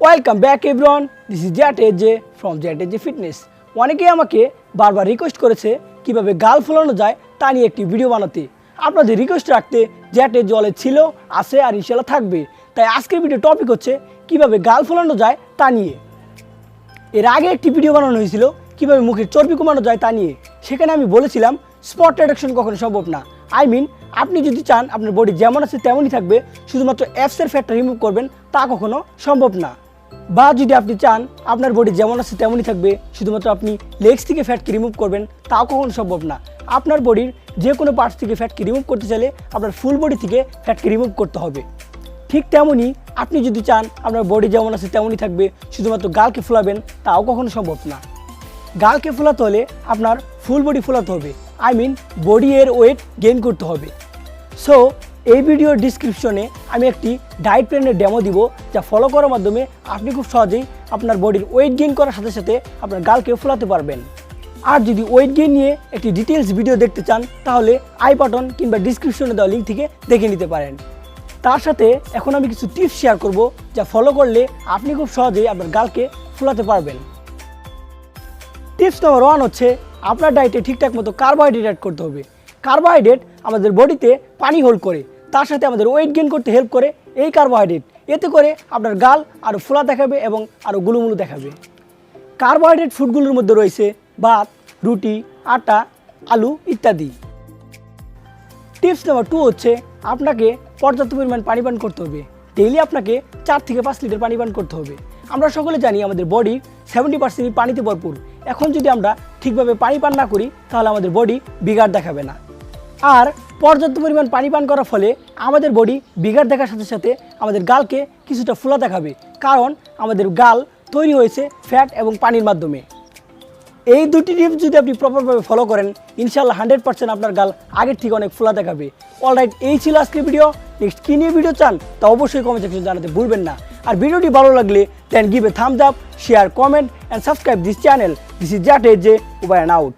Welcome back everyone this is Zat AJ from জ্যাট এজে fitness অনেকেই আমাকে বারবার রিকোয়েস্ট করেছে কীভাবে গাল ফোলানো যায় তা নিয়ে একটি ভিডিও বানাতে। আপনাদের রিকোয়েস্ট রাখতে জ্যাট জ্যাটে জলে ছিল, আছে আর ইনশাল্লাহ থাকবে। তাই আজকের ভিডিও টপিক হচ্ছে কীভাবে গাল ফোলানো যায় তা নিয়ে। এর আগে একটি ভিডিও বানানো হয়েছিল কীভাবে মুখের চর্বি কমানো যায় তা নিয়ে। সেখানে আমি বলেছিলাম স্পট রিডাকশন কখনো সম্ভব না। আই মিন আপনি যদি চান আপনার বডি যেমন আছে তেমনই থাকবে, শুধুমাত্র অ্যাপসের ফ্যাটটা রিমুভ করবেন তা কখনো সম্ভব না। বা যদি আপনি চান আপনার বডি যেমন আছে তেমনই থাকবে, শুধুমাত্র আপনি লেগস থেকে ফ্যাটকে রিমুভ করবেন, তাও কখনো সম্ভব না। আপনার বডির যে কোনো পার্টস থেকে ফ্যাটকে রিমুভ করতে চাইলে আপনার ফুল বডি থেকে ফ্যাটকে রিমুভ করতে হবে। ঠিক তেমনই আপনি যদি চান আপনার বডি যেমন আছে তেমনই থাকবে, শুধুমাত্র গালকে ফোলাবেন, তাও কখনো সম্ভব না। গালকে ফোলাতে হলে আপনার ফুল বডি ফোলাতে হবে আই মিন বডি এর ওয়েট গেইন করতে হবে। সো এই ভিডিওর ডিসক্রিপশনে আমি একটি ডায়েট প্ল্যানের ডেমো দিব, যা ফলো করার মাধ্যমে আপনি খুব সহজেই আপনার বডির ওয়েট গেইন করার সাথে সাথে আপনার গালকে ফোলাতে পারবেন। আর যদি ওয়েট গেইন নিয়ে একটি ডিটেলস ভিডিও দেখতে চান, তাহলে আই বাটন কিংবা ডিসক্রিপশনে দেওয়া লিঙ্ক থেকে দেখে নিতে পারেন। তার সাথে এখন আমি কিছু টিপস শেয়ার করব, যা ফলো করলে আপনি খুব সহজেই আপনার গালকে ফোলাতে পারবেন। টিপস নম্বর ওয়ান হচ্ছে, আপনার ডায়েটে ঠিকঠাক মতো কার্বোহাইড্রেট করতে হবে। কার্বোহাইড্রেট আমাদের বডিতে পানি হোল্ড করে, তার সাথে আমাদের ওয়েট গেন করতে হেল্প করে এই কার্বোহাইড্রেট। এতে করে আপনার গাল আরও ফোলা দেখাবে এবং আরও গুলুমুলু দেখাবে। কার্বোহাইড্রেট ফুডগুলোর মধ্যে রয়েছে ভাত, রুটি, আটা, আলু ইত্যাদি। টিপস নাম্বার টু হচ্ছে আপনাকে পর্যাপ্ত পরিমাণ পানি পান করতে হবে। ডেইলি আপনাকে চার থেকে পাঁচ লিটার পানি পান করতে হবে। আমরা সকলে জানি আমাদের বডি সেভেন্টি পার্সেন্টই পানিতে ভরপুর। এখন যদি আমরা ঠিকভাবে পানি পান না করি, তাহলে আমাদের বডি বিগার দেখাবে না। আর পর্যাপ্ত পরিমাণ পানি পান করার ফলে আমাদের বডি বিগার দেখার সাথে সাথে আমাদের গালকে কিছুটা ফোলা দেখাবে, কারণ আমাদের গাল তৈরি হয়েছে ফ্যাট এবং পানির মাধ্যমে। এই দুটি টিপস যদি আপনি প্রপারভাবে ফলো করেন ইনশাল্লাহ হান্ড্রেড পার্সেন্ট আপনার গাল আগের থেকে অনেক ফোলা দেখাবে। অলরাইট এই ছিল আজকের ভিডিও নেক্সট কী নিয়ে ভিডিও চান তা অবশ্যই কমেন্ট সেকশন জানাতে ভুলবেন না। আর ভিডিওটি ভালো লাগলে then give a thumbs up share comment and subscribe this channel this is Zat AJ J উবাই আউট